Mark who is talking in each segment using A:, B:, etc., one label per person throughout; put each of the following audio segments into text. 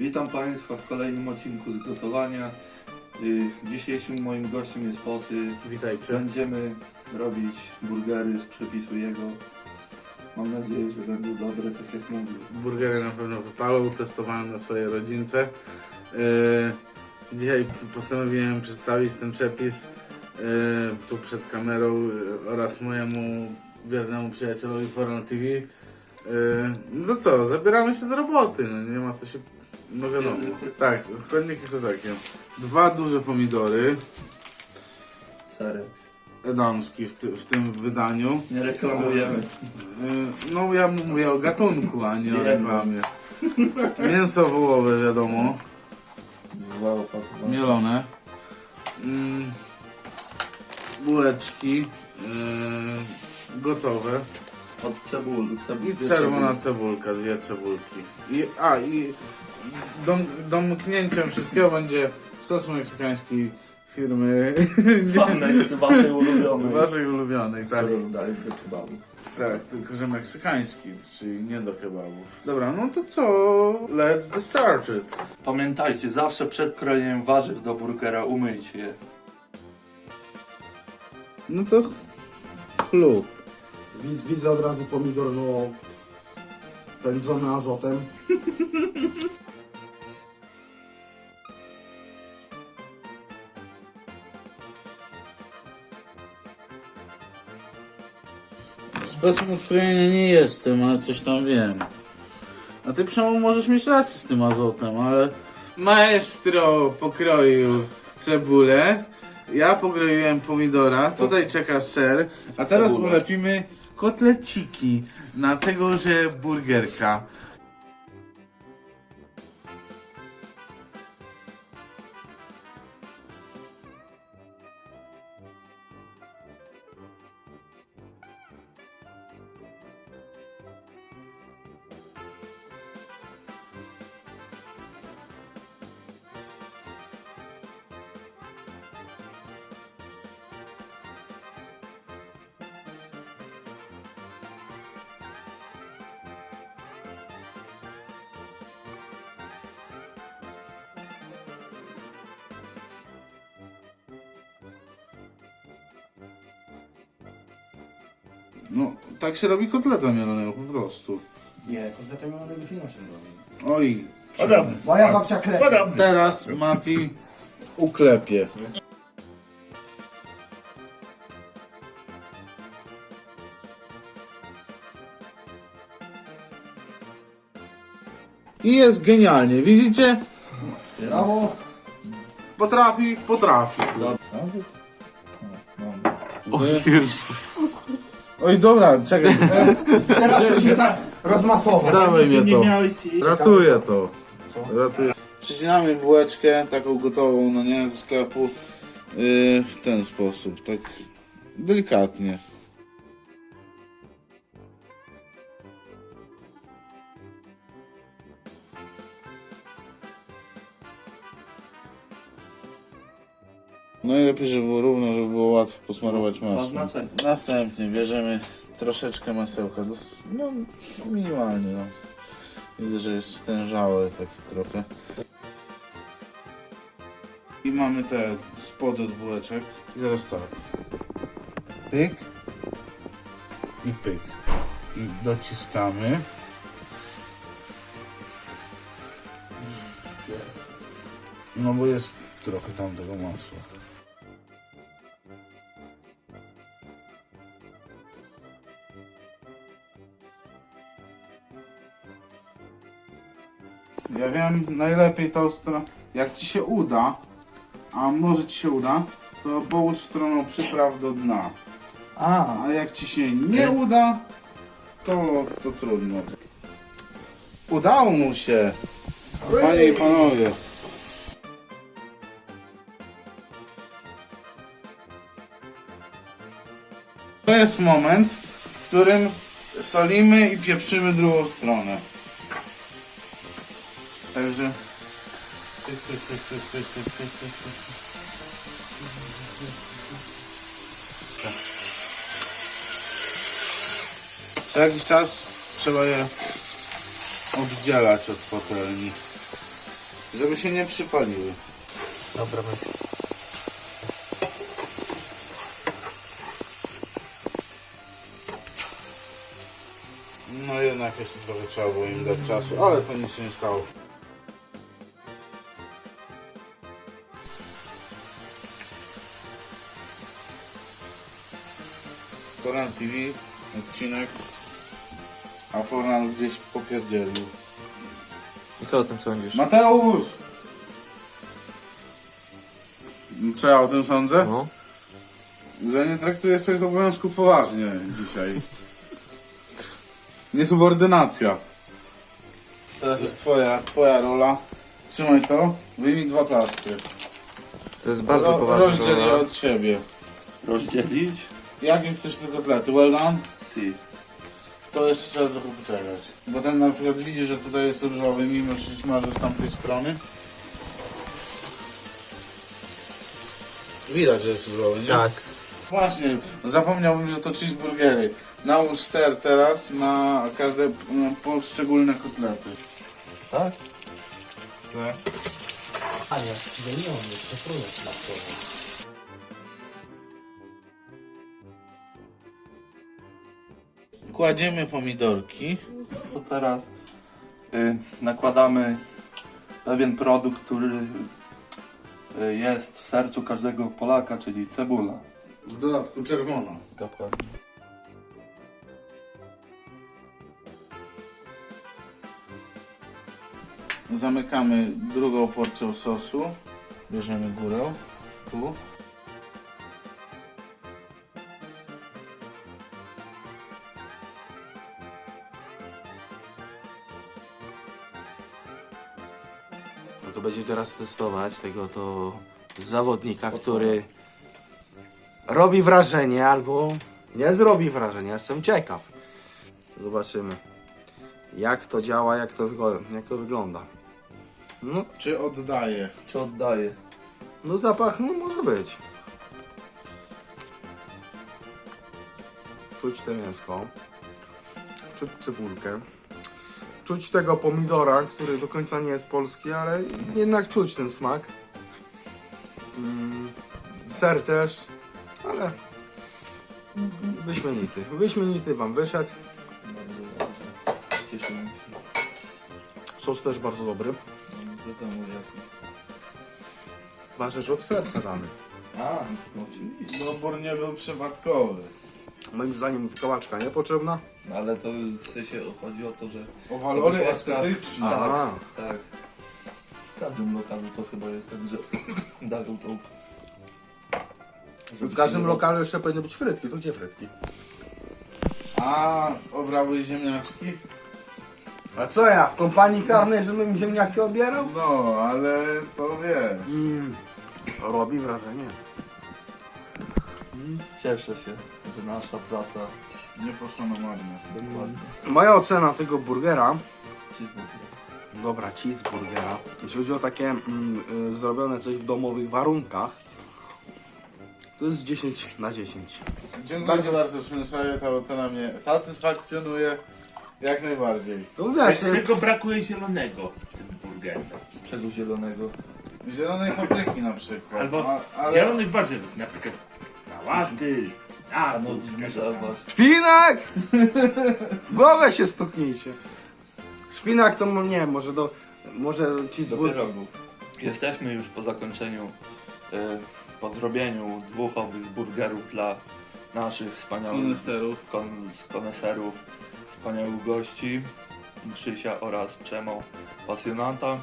A: Witam Państwa w kolejnym odcinku z gotowania. Y, Dzisiejszym moim gościem jest Posy.
B: Witajcie.
A: Będziemy robić burgery z przepisu jego. Mam nadzieję, że będą dobre, tak jak mówił.
B: Burgery na pewno wypalą, testowałem na swojej rodzince. Yy, dzisiaj postanowiłem przedstawić ten przepis yy, tu przed kamerą oraz mojemu wiernemu przyjacielowi Porno TV. No co, zabieramy się do roboty, no nie ma co się... No wiadomo. Tak, składniki są takie. Dwa duże pomidory,
A: Serek.
B: edamski w, ty, w tym wydaniu.
A: Nie reklamujemy.
B: Yy, No ja mówię o gatunku, a nie o reklamie. Mięso wołowe wiadomo,
A: Dwa
B: mielone. Mm, Bułeczki yy, gotowe.
A: Od cebul. cebul
B: I czerwona cebulka, dwie cebulki. I, a i dom, domknięciem wszystkiego będzie sos meksykański firmy
A: Fanek z waszej ulubionej.
B: waszej ulubionej, tak.
A: Którą dali do kebabu.
B: Tak, tylko że meksykański, czyli nie do kebabu. Dobra, no to co? Let's get started.
A: Pamiętajcie, zawsze przed krojeniem warzyw do burgera umyjcie je.
B: No to chlub.
C: Wid- Widzę od razu pomidor, no pędzony azotem.
B: Specem odkrojenia nie jestem, ale coś tam wiem. A ty Przemo możesz mieć rację z tym azotem, ale... Maestro pokroił cebulę, ja pokroiłem pomidora, tutaj czeka ser, a teraz
A: Cebula.
B: ulepimy kotleciki na tegoże burgerka. No, tak się robi kotleta mielonego po prostu.
C: Nie, kotleta mielonego się inaczej robi.
B: Oj,
A: Adam!
C: Moja babcia klepie.
A: Adam!
B: teraz Mati uklepie. I jest genialnie, widzicie?
C: Brawo.
B: Potrafi, potrafi. Oj, Oj dobra, czekaj,
C: Teraz to się tak rozmasował.
B: dawaj mnie
A: Nie
B: to. Ratuję to. Ratuję. Przycinamy bułeczkę, taką gotową, no nie, ze sklepu, yy, w ten sposób, tak delikatnie. Najlepiej, żeby było równo, żeby było łatwo posmarować masło.
A: Oznaczenie.
B: Następnie bierzemy troszeczkę masełka, dos- no minimalnie. No. Widzę, że jest stężały taki trochę. I mamy te spody od bułeczek. I teraz tak. Pyk. I pyk. I dociskamy. No bo jest trochę tam tego masła. Wiem, najlepiej tą stronę, jak ci się uda, a może ci się uda, to połóż stroną przypraw do dna.
A: A,
B: A jak ci się nie uda, to, to trudno. Udało mu się, panie i panowie. To jest moment, w którym solimy i pieprzymy drugą stronę. Tyk. Co jakiś czas trzeba je oddzielać od patelni. Żeby się nie przypaliły.
D: Dobra,
B: No jednak jeszcze trochę trzeba było im dać czasu, ale to nic się nie stało. Koran TV, odcinek, a Fornal gdzieś popierdzielił.
D: I co o tym sądzisz?
B: Mateusz! Co ja o tym sądzę?
D: No.
B: Że nie traktuję swoich obowiązków poważnie dzisiaj. Niesubordynacja. Teraz jest twoja, twoja rola. Trzymaj to, wyjmij dwa plastry.
D: To jest bardzo
B: Ro-
D: poważna
B: Rozdziel je od siebie.
A: Rozdzielić?
B: Jakie chcesz te kotlety? Well done?
A: Si.
B: To jeszcze trzeba trochę poczekać. Bo ten na przykład widzi, że tutaj jest różowy, mimo że się smaży z tamtej strony. Widać, że jest różowy, nie?
D: Tak.
B: Właśnie, zapomniałbym, że to cheeseburgery. Nałóż ser teraz na każde na poszczególne kotlety.
A: Tak?
B: Tak. Kładziemy pomidorki.
A: To teraz y, nakładamy pewien produkt, który y, jest w sercu każdego Polaka, czyli cebula.
B: W dodatku czerwona.
A: Dokładnie.
B: Zamykamy drugą porcją sosu. Bierzemy górę. Tu.
D: Teraz testować tego to zawodnika, który robi wrażenie albo nie zrobi wrażenia. Jestem ciekaw. Zobaczymy jak to działa, jak to, wygo- jak to wygląda. No,
B: Czy oddaje?
A: Czy oddaje?
D: no zapach no może być. Czuć te mięsko. Czuć cebulkę. Czuć tego pomidora, który do końca nie jest polski, ale jednak czuć ten smak. Mm, ser też, ale wyśmienity. Wyśmienity wam wyszedł. Sos też bardzo dobry. Że od serca damy.
A: A, no oczywiście.
B: Dobór nie był przypadkowy.
D: Moim zdaniem kałaczka niepotrzebna.
A: No, Ale to w sensie chodzi o to, że...
B: O walory estetyczne.
D: Aha.
A: Tak. W każdym lokalu to chyba jest tak, że dają tą...
D: W każdym lokalu jeszcze powinny być frytki. Tu gdzie frytki?
B: A obrałeś ziemniaczki?
D: A co ja, w kompanii karnej, żebym ziemniaki obierał?
B: No, ale to wiesz.
D: Mm, robi wrażenie.
A: Cieszę się, że nasza praca
B: Nie poszło na marne.
A: dokładnie.
D: Moja ocena tego burgera,
A: Cheeseburger.
D: dobra, cheeseburgera, jeśli chodzi o takie mm, y, zrobione coś w domowych warunkach, to jest 10 na 10.
B: Dziękuję bardzo, Przemysławie, ta ocena mnie satysfakcjonuje jak najbardziej.
D: No wiesz,
E: Tylko brakuje zielonego w tym burgerze.
A: Czego zielonego?
B: Zielonej papryki na przykład.
E: Albo
B: A, ale
E: zielonych warzyw, na przykład sałaty, a
A: no, właśnie.
D: Szpinak! W głowę się stuknijcie. Szpinak to no nie, może do, może
A: Do
D: cheeseburger.
A: pierogów. Jesteśmy już po zakończeniu, e, po zrobieniu dwóch owych burgerów dla naszych wspaniałych
B: koneserów.
A: kon, koneserów, wspaniałych gości, Krzysia oraz Przemo pasjonata.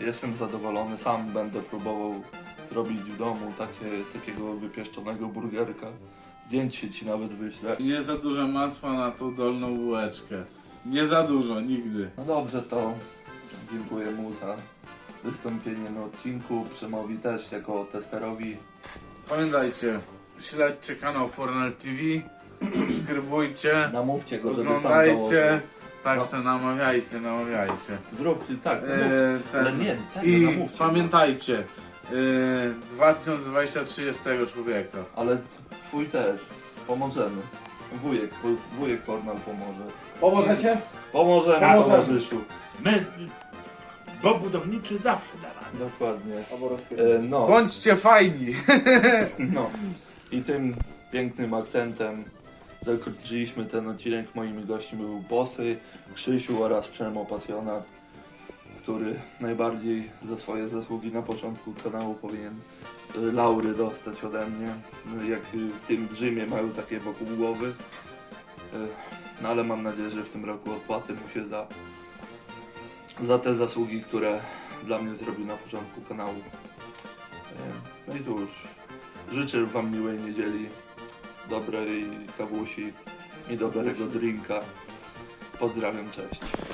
A: Jestem zadowolony, sam będę próbował zrobić w domu takie, takiego wypieszczonego burgerka. Zdjęcie ci nawet wyślę.
B: Nie za dużo masła na tą dolną bułeczkę. Nie za dużo, nigdy.
A: No dobrze, to dziękuję mu za wystąpienie na odcinku. Przemowi też jako testerowi.
B: Pamiętajcie, śledźcie kanał Fornal TV, subskrybujcie,
A: Namówcie go, żeby sam
B: oglądajcie.
A: założył.
B: Tak
A: No.
B: se namawiajcie, namawiajcie.
A: Zrób, tak, namówcie.
B: E, ten-
A: Ale nie, tak,
B: I
A: namówcie.
B: pamiętajcie, e, 2023 jest tego człowieka.
A: Ale twój też. Pomożemy. Wujek, wujek Fornal pomoże.
D: Pomożecie?
A: Pomożemy,
D: Pomożemy.
A: towarzyszu.
E: my Bo budowniczy zawsze da radę.
A: Dokładnie. E, no,
B: Bądźcie fajni!
A: no. I tym pięknym akcentem zakończyliśmy ten odcinek. Moimi gośćmi był Bosy, Krzysiu oraz Przemo Pasjonat, który najbardziej za swoje zasługi na początku kanału powinien e, laury dostać ode mnie. No, Jak w tym Rzymie mają takie wokół głowy. E, No ale mam nadzieję, że w tym roku odpłatę mu się za, za te zasługi, które dla mnie zrobił na początku kanału. No i cóż, życzę Wam miłej niedzieli, dobrej kawusi i dobrego drinka. Pozdrawiam, cześć.